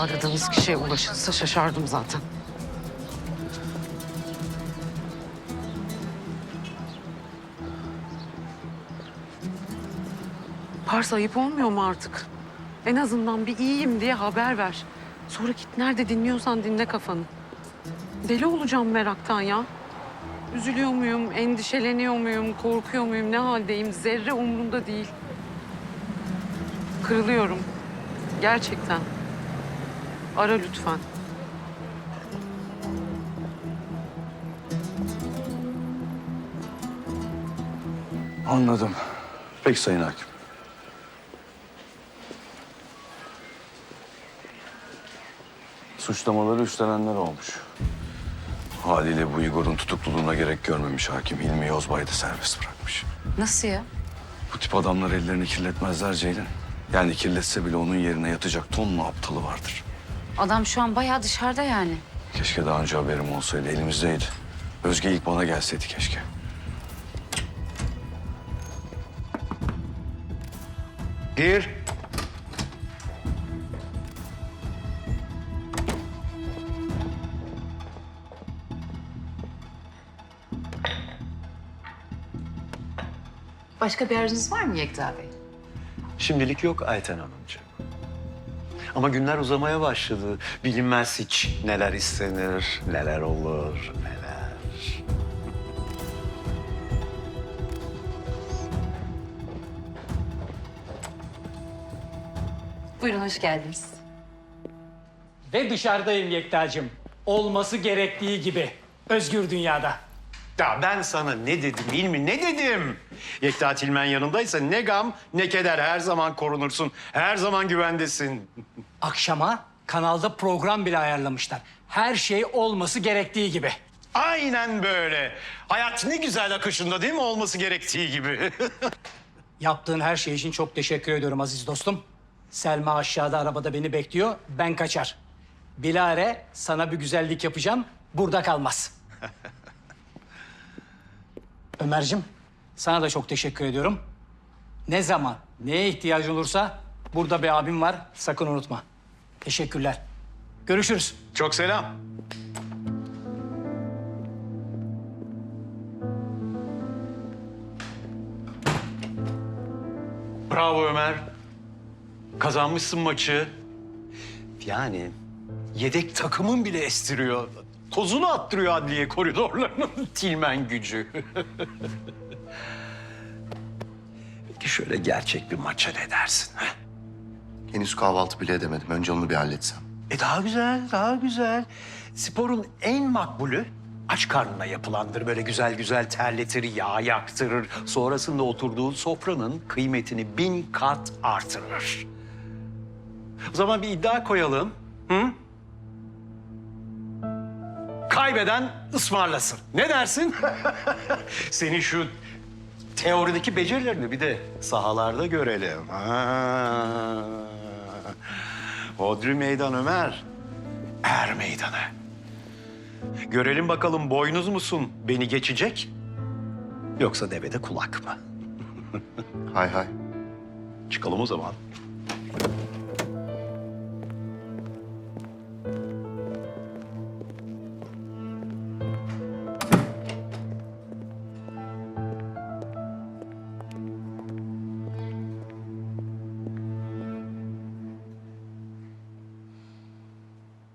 Aradığınız kişiye ulaşılsa şaşardım zaten. Pars ayıp olmuyor mu artık? En azından bir iyiyim diye haber ver. Sonra git nerede dinliyorsan dinle kafanı. Deli olacağım meraktan ya. Üzülüyor muyum, endişeleniyor muyum, korkuyor muyum, ne haldeyim zerre umurumda değil. Kırılıyorum. Gerçekten. Ara lütfen. Anladım. Peki Sayın Hakim. Suçlamaları üstlenenler olmuş. Haliyle bu Igor'un tutukluluğuna gerek görmemiş hakim. Hilmi Yozbay'ı da serbest bırakmış. Nasıl ya? Bu tip adamlar ellerini kirletmezler Ceylin. Yani kirletse bile onun yerine yatacak tonla aptalı vardır. Adam şu an bayağı dışarıda yani. Keşke daha önce haberim olsaydı, elimizdeydi. Özge ilk bana gelseydi keşke. Gir. Başka bir arzunuz var mı Yekta Bey? Şimdilik yok Ayten Hanımcığım. Ama günler uzamaya başladı. Bilinmez hiç neler istenir, neler olur, neler. Buyurun hoş geldiniz. Ve dışarıdayım Yekta'cığım. Olması gerektiği gibi. Özgür dünyada. Ya ben sana ne dedim İlmi, ne dedim? Yekta Tilmen yanındaysa ne gam ne keder her zaman korunursun. Her zaman güvendesin. Akşama kanalda program bile ayarlamışlar. Her şey olması gerektiği gibi. Aynen böyle. Hayat ne güzel akışında değil mi olması gerektiği gibi? Yaptığın her şey için çok teşekkür ediyorum aziz dostum. Selma aşağıda arabada beni bekliyor. Ben kaçar. Bilare sana bir güzellik yapacağım. Burada kalmaz. Ömer'cim sana da çok teşekkür ediyorum. Ne zaman neye ihtiyacın olursa burada bir abim var. Sakın unutma. Teşekkürler. Görüşürüz. Çok selam. Bravo Ömer. Kazanmışsın maçı. Yani yedek takımın bile estiriyor. Tozunu attırıyor adliye koridorlarının tilmen gücü. Peki şöyle gerçek bir maça ne dersin? ha? Henüz kahvaltı bile edemedim. Önce onu bir halletsem. E daha güzel, daha güzel. Sporun en makbulü aç karnına yapılandır. Böyle güzel güzel terletir, yağ yaktırır. Sonrasında oturduğun sofranın kıymetini bin kat artırır. O zaman bir iddia koyalım. Hı? Kaybeden ısmarlasın. Ne dersin? Senin şu teorideki becerilerini bir de sahalarda görelim. Ha. Hodri meydan Ömer. Er meydanı. Görelim bakalım boynuz musun beni geçecek? Yoksa devede kulak mı? Hay hay. Çıkalım o zaman.